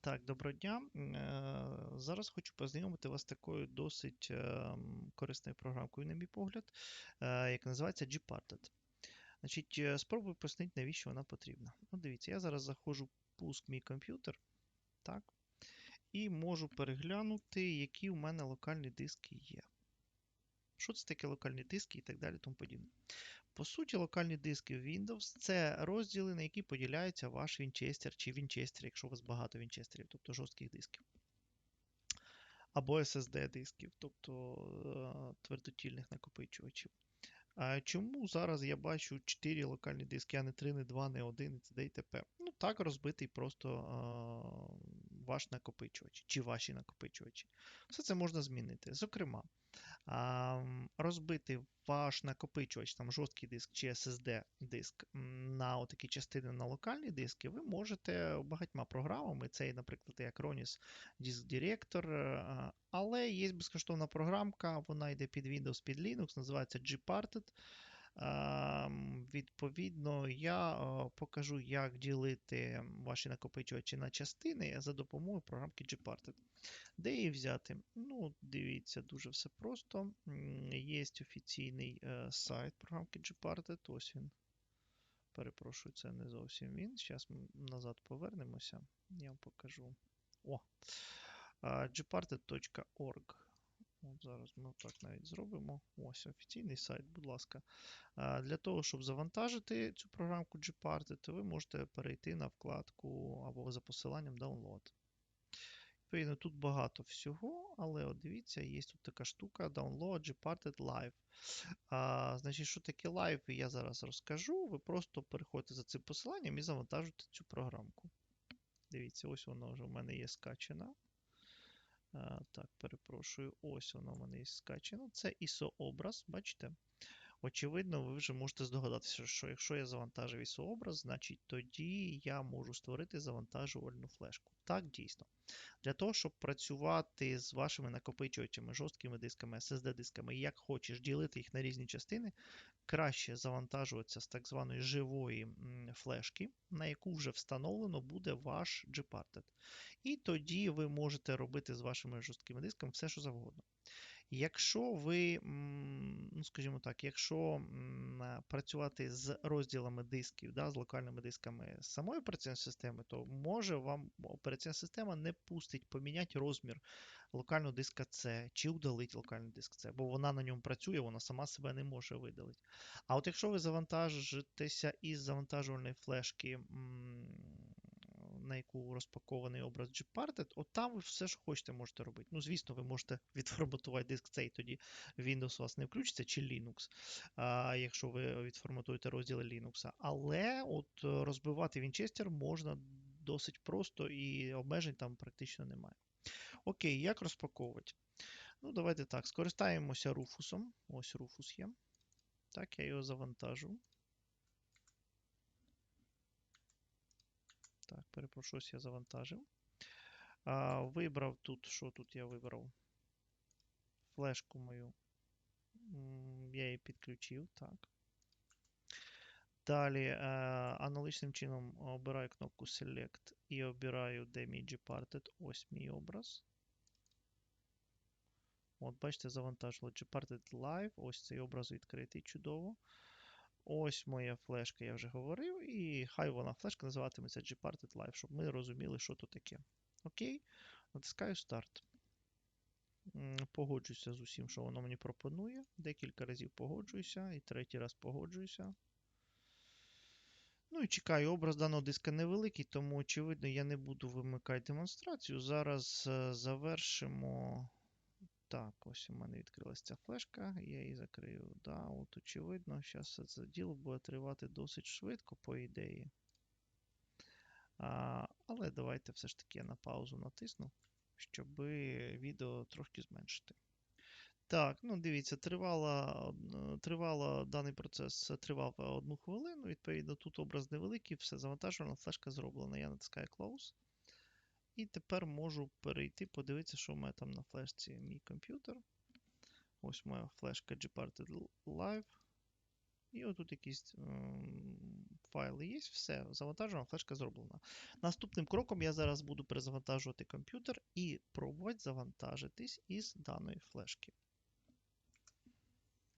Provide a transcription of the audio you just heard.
Так, доброго дня. Е, Зараз хочу познайомити вас з такою досить ем, корисною програмкою, на мій погляд, е, яка називається Gparted. Значить, е, спробую пояснити, навіщо вона потрібна. Ну, дивіться, я зараз заходжу в пуск мій комп'ютер, так, і можу переглянути, які у мене локальні диски є. Що це таке локальні диски і так далі, тому подібне. По суті, локальні диски в Windows це розділи, на які поділяється ваш Вінчестер чи Вінчестер, якщо у вас багато Вінчестерів, тобто жорстких дисків. Або SSD дисків, тобто е, твердотільних накопичувачів. А Чому зараз я бачу 4 локальні диски, а не 3, не 2, не 1, і т.д. і. Ну, так розбитий просто а, ваш накопичувач чи ваші накопичувачі. Все це можна змінити. Зокрема, розбити ваш накопичувач, там жорсткий диск чи SSD диск на такі частини на локальні диски, ви можете багатьма програмами, це, наприклад, як Acronis Disk Director, е, але є безкоштовна програмка, вона йде під Windows, під Linux, називається Gparted. Відповідно, я е, покажу, як ділити ваші накопичувачі на частини за допомогою програмки Gparted. Де її взяти? Ну, дивіться, дуже все просто. Є офіційний е, сайт програмки Gparted. Ось він. Перепрошую, це не зовсім він. Зараз ми назад повернемося. Я вам покажу. О! gparted.org. От Зараз ми так навіть зробимо. Ось офіційний сайт, будь ласка. Для того, щоб завантажити цю програмку Gparted, ви можете перейти на вкладку або за посиланням Download. Відповідно, тут багато всього, але от дивіться, є тут така штука Download Gparted Live. А, Значить, що таке Live, я зараз розкажу. Ви просто переходите за цим посиланням і завантажуєте цю програмку. Дивіться, ось вона вже в мене є скачена. Так, перепрошую, ось воно в мене є скачено. Це ISO-образ, бачите? Очевидно, ви вже можете здогадатися, що якщо я завантажив ISO-образ, значить тоді я можу створити завантажувальну флешку. Так, дійсно. Для того, щоб працювати з вашими накопичувачами, жорсткими дисками, SSD-дисками, як хочеш ділити їх на різні частини, краще завантажуватися з так званої живої флешки, на яку вже встановлено буде ваш Gparted. І тоді ви можете робити з вашими жорсткими дисками все, що завгодно. Якщо ви, ну скажімо так, якщо працювати з розділами дисків, да, з локальними дисками самої операційної системи, то може вам операційна система не пустить поміняти розмір локального диска C чи удалить локальний диск C, бо вона на ньому працює, вона сама себе не може видалити. А от якщо ви завантажитеся із завантажувальної флешки на яку розпакований образ Gparted, от там ви все, що хочете, можете робити. Ну, звісно, ви можете відформатувати диск цей, тоді Windows у вас не включиться, чи Linux, а, якщо ви відформатуєте розділи Linux. Але от розбивати Winchester можна досить просто і обмежень там практично немає. Окей, як розпаковувати? Ну, давайте так, скористаємося руфусом. Ось руфус є. Так, я його завантажу. Так, перепрошую, я завантажив. А, Вибрав тут, що тут я вибрав? Флешку мою. Я її підключив, так. Далі е, аналогічним чином обираю кнопку Select і обираю мій Gparted. Ось мій образ. От, бачите, завантажило Gparted Live. Ось цей образ відкритий чудово. Ось моя флешка, я вже говорив, і хай вона флешка називатиметься Gparted Live, щоб ми розуміли, що то таке. Окей, натискаю старт. Погоджуюся з усім, що воно мені пропонує. Декілька разів погоджуюся, і третій раз погоджуюся. Ну і чекаю, образ даного диска невеликий, тому, очевидно, я не буду вимикати демонстрацію. Зараз е, завершимо. Так, ось у мене відкрилася ця флешка, я її закрию. Да, от Очевидно, зараз це діло буде тривати досить швидко, по ідеї. А, Але давайте все ж таки я на паузу натисну, щоб відео трошки зменшити. Так, ну дивіться, тривало, тривало даний процес тривав одну хвилину. Відповідно, тут образ невеликий, все завантажено, флешка зроблена. Я натискаю Close. І тепер можу перейти, подивитися, що в мене там на флешці мій комп'ютер. Ось моя флешка Gparted Live. І отут якісь ем, файли є, все, завантажена флешка зроблена. Наступним кроком я зараз буду перезавантажувати комп'ютер і пробувати завантажитись із даної флешки.